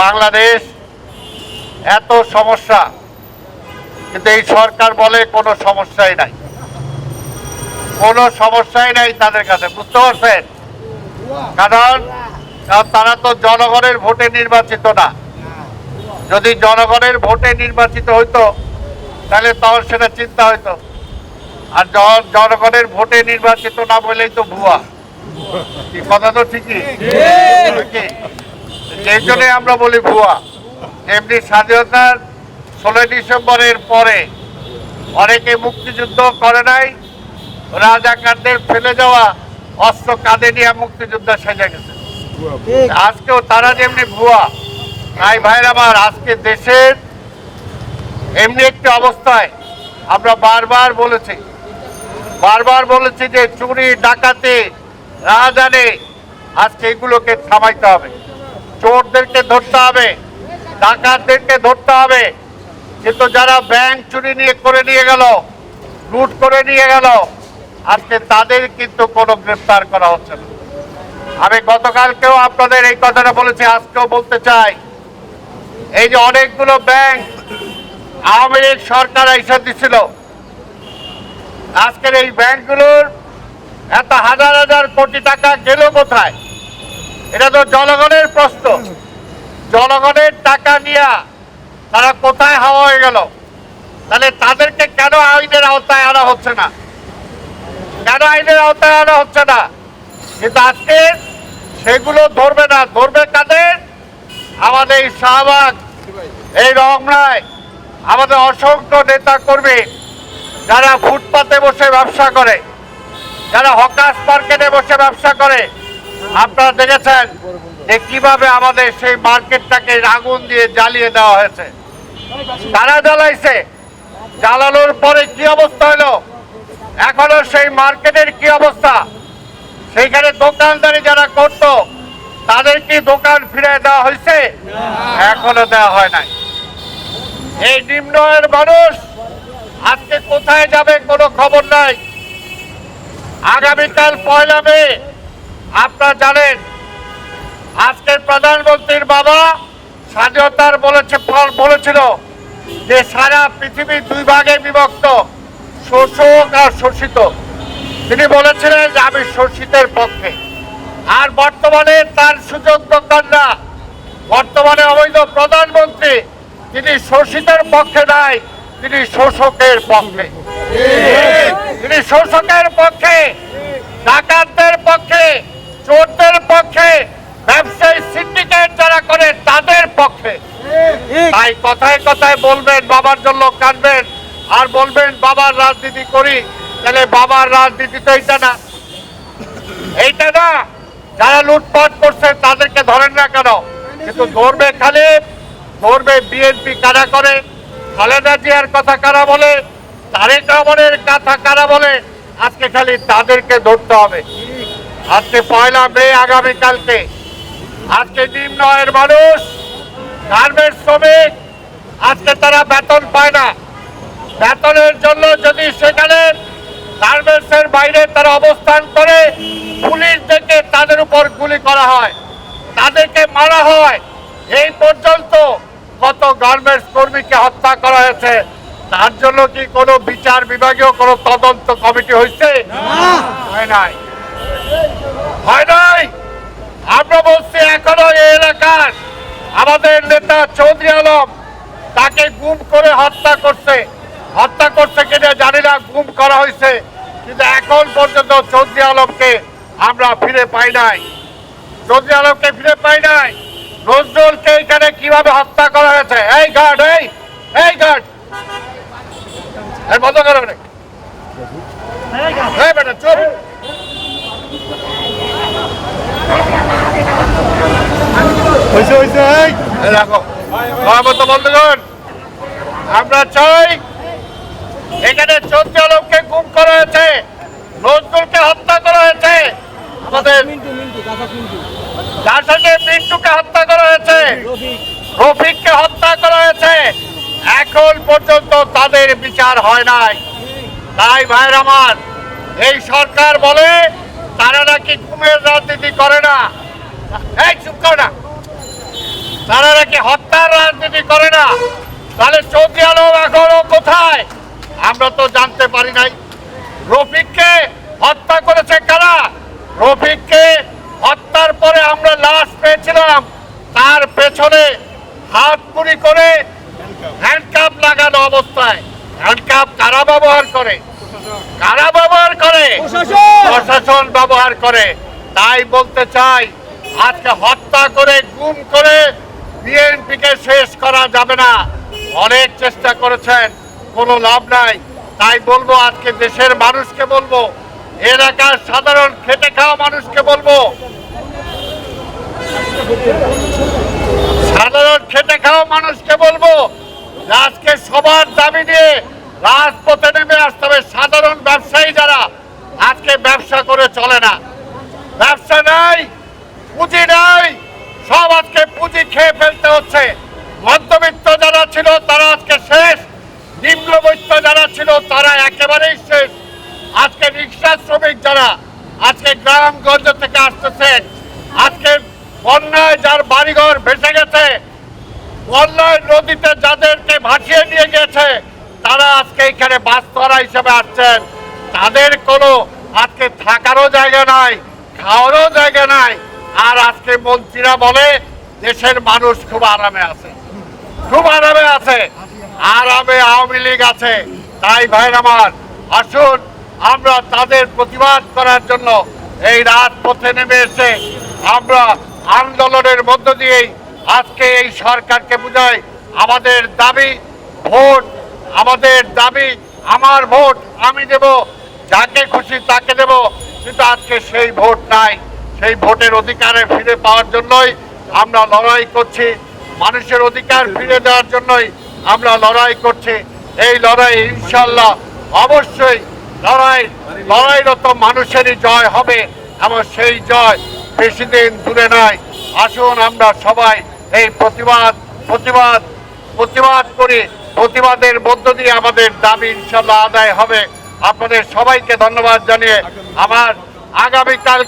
বাংলাদেশ এত সমস্যা, কিন্তু এই সরকার বলে কোনো সমস্যাই নাই। কোনো সমস্যাই নাই তাদের কাছে, বুঝতে পারছেন? কারণ তারা তো জনগণের ভোটে নির্বাচিত না। যদি জনগণের ভোটে নির্বাচিত হইতো, তাহলে তখন সেটা চিন্তা হইতো। আর জনগণের ভোটে নির্বাচিত না বলেই তো ভুয়া। কথা তো ঠিকই। এই জন্যই আমরা বলি ভুয়া। এমনি স্বাধীনতার ষোলোই ডিসেম্বরের পরে অনেকে মুক্তিযুদ্ধ করে নাই, রাজাকারদের ফেলে যাওয়া অস্ত্র কাঁধে নিয়ে মুক্তিযুদ্ধ সেজে গেছে। আজকেও তারা যেমনি ভুয়া, তাই ভাইরা আমার, আজকে দেশের এমনি একটি অবস্থায় আমরা বারবার বলেছি বারবার বলেছি যে চুরি, ডাকাতি রাজধানী আজকে এগুলোকে থামাইতে হবে। চোরদেরকে ধরতে হবে, ডাকাতদেরকে ধরতে হবে। কিন্তু যারা ব্যাংক চুরি নিয়ে করে নিয়ে গেল, লুট করে নিয়ে গেল, আজকে তাদের কিন্তু কোনো গ্রেফতার করা হচ্ছে না। আমি গতকালকেও আপনাদের এই কথাটা বলেছি, আজকেও বলতে চাই, এই যে অনেকগুলো ব্যাংক আওয়ামী লীগ সরকার এসে দিচ্ছিল আজকের এই ব্যাংকগুলোর এত হাজার হাজার কোটি টাকা গেল কোথায়? এটা তো জনগণের প্রশ্ন। জনগণের টাকা নিয়ে তারা কোথায় হাওয়া হয়ে গেল? তাহলে তাদেরকে কেন আইনের আওতায় আনা হচ্ছে না? কেন আইনের আওতায় আনা হচ্ছে না? কিন্তু আজকে সেগুলো ধরবে না। ধরবে কাদের? আমাদের এই শাহবাগ, এই রমনায় আমাদের অসংখ্য নেতা কর্মী যারা ফুটপাতে বসে ব্যবসা করে, যারা হকাস মার্কেটে বসে ব্যবসা করে আপনারা দেখেছেন যে কীভাবে আমাদের সেই মার্কেটটাকে আগুন দিয়ে জ্বালিয়ে দেওয়া হয়েছে। তারা জ্বালাইছে। জ্বালানোর পরে কি অবস্থা হলো? এখনও সেই মার্কেটের কি অবস্থা? সেইখানে দোকানদারি যারা করতো, তাদের কি দোকান ফিরে দেওয়া হয়েছে? এখনও দেওয়া হয় নাই। এই নিম্নয়ের মানুষ আজকে কোথায় যাবে কোনো খবর নাই। আগামীকাল পয়লা মে আপনারা জানেন আজকের প্রধানমন্ত্রীর বাবা স্বাধীনতার বলেছে বলেছিল যে সারা পৃথিবী দুই ভাগে বিভক্ত শোষক আর শোষিত। তিনি বলেছিলেন যে আমি শোষিতের পক্ষে। আর বর্তমানে তার সুযোগ দোকানরা বর্তমানে অবৈধ প্রধানমন্ত্রী তিনি শোষিতের পক্ষে নাই তিনি শোষকের পক্ষে। তিনি শোষকের পক্ষে ডাকাতদের পক্ষে চোরদের পক্ষে ব্যবসায়ী সিন্ডিকেট যারা করে তাদের পক্ষে। তাই কথায় কথায় বলবেন বাবার জন্য কাঁদবেন আর বলবেন বাবার রাজনীতি করি তাহলে বাবার রাজনীতি তো এইটা না। এইটা না যারা লুটপাট করছে তাদেরকে ধরেন না কেন? কিন্তু ধরবে খালি ধরবে বিএনপি কারা করে? খালেদা জিয়ার কথা কারা বলে? তারেক রহমানের কথা কারা বলে? আজকে খালি তাদেরকে ধরতে হবে। আজকে পয়লা মে আগামীকালকে আজকে নিম্ন আয়ের মানুষ গার্মেন্টস শ্রমিক আজকে তারা বেতন পায় না। বেতনের জন্য যদি সেখানে গার্মেন্টস এর বাইরে তারা অবস্থান করে পুলিশ থেকে তাদের উপর গুলি করা হয় তাদেরকে মারা হয়। এই পর্যন্ত কত গার্মেন্টস কর্মীকে হত্যা করা হয়েছে তার জন্য কি কোনো বিচার বিভাগীয় কোনো তদন্ত কমিটি হয়েছে? হয় নাই। হয় নাই। আমরা বলছি, এখনও এই এলাকার আমাদের নেতা চৌধুরী আলম তাকে গুম করে হত্যা করছে। হত্যা করছে কিনা জানি না, গুম করা হয়েছে। কিন্তু এখন পর্যন্ত চৌধুরী আলমকে আমরা ফিরে পাই নাই। চৌধুরী আলমকে ফিরে পাই নাই। নজরুলকে এখানে কীভাবে হত্যা করা হয়েছে? এই গার্ড এই এই গার্ড বন্ধ করো বেটা চুপ। আমরা চাই এখানে চৌদ্দ আলমকে গুম করা হয়েছে, নজরুলকে হত্যা করা হয়েছে। আমাদের সঙ্গে মিন্টুকে হত্যা করা হয়েছে, রফিককে হত্যা করা হয়েছে। এখন পর্যন্ত তাদের বিচার হয় নাই। তাই ভাইর আমার, এই সরকার বলে তারা নাকি ঘুমের রাজনীতি করে না। এই, চুপ কর না। তারা নাকি হত্যার রাজনীতি করে না। তাহলে চৌধুরী আলম এখনও কোথায়? আমরা তো জানতে পারি নাই। রফিককে হত্যা করেছে কারা? রফিককে হত্যার পরে আমরা লাশ পেয়েছিলাম। তার পেছনে হাত পুরি করে হ্যান্ডকাপ লাগানো অবস্থায়। হ্যান্ডকাপ কারা ব্যবহার করে? কারা ব্যবহার করে? প্রশাসন ব্যবহার করে। তাই বলতে চাই আজকে হত্যা করে গুম করে বিএনপিকে শেষ করা যাবে না। অনেক চেষ্টা করেছেন, কোনো লাভ নাই। তাই বলব আজকে দেশের মানুষকে বলব, এলাকার সাধারণ খেটে খাওয়া মানুষকে বলব, সাধারণ খেটে খাওয়া মানুষকে বলব আজকে সবার দাবি নিয়ে রাজপথে নেমে আসতে হবে। সাধারণ ব্যবসায়ী যারা আজকে ব্যবসা করে চলে না। ব্যবসা নাই, পুঁজি নাই সব আজকে পুঁজি খেয়ে ফেলতে হচ্ছে। মধ্যবিত্ত যারা ছিল, তারা আজকে শেষ। নিম্নবিত্ত যারা ছিল, তারা একেবারেই শেষ। আজকে রিক্সা শ্রমিক যারা, আজকে গ্রামগঞ্জ থেকে আসতেছেন আজকে বন্যায় যার বাড়িঘর ভেসে গেছে, বন্যায় নদীতে যাদেরকে ভাসিয়ে নিয়ে গেছে তারা আজকে এখানে বাস করা হিসেবে আসছেন। তাদের কোনো আজকে থাকারও জায়গা নাই, খাওয়ারও জায়গা নাই। আর আজকে মন্ত্রীরা বলে, দেশের মানুষ খুব আরামে আছে। খুব আরামে আছে। আরামে আওয়ামী লীগ আছে। তাই ভাই আমার, আসুন আমরা তাদের প্রতিবাদ করার জন্য এই রাজপথে নেমে এসে আমরা আন্দোলনের মধ্য দিয়েই আজকে এই সরকারকে বুঝাই, আমাদের দাবি ভোট, আমাদের দাবি আমার ভোট আমি দেব, যাকে খুশি তাকে দেব, কিন্তু আজকে সেই ভোট নাই। সেই ভোটের অধিকারে ফিরে পাওয়ার জন্যই আমরা লড়াই করছি। মানুষের অধিকার ফিরে দেওয়ার জন্যই আমরা লড়াই করছি। এই লড়াই ইনশাল্লাহ অবশ্যই লড়াই লড়াইরত মানুষেরই জয় হবে এবং সেই জয় বেশি দিন দূরে নয়। আসুন আমরা সবাই এই প্রতিবাদ প্রতিবাদ প্রতিবাদ করি। প্রতিবাদের মধ্য দিয়ে আমাদের দাবি ইনশাল্লাহ আদায় হবে। আপনাদের সবাইকে ধন্যবাদ জানিয়ে আমার আগামীকাল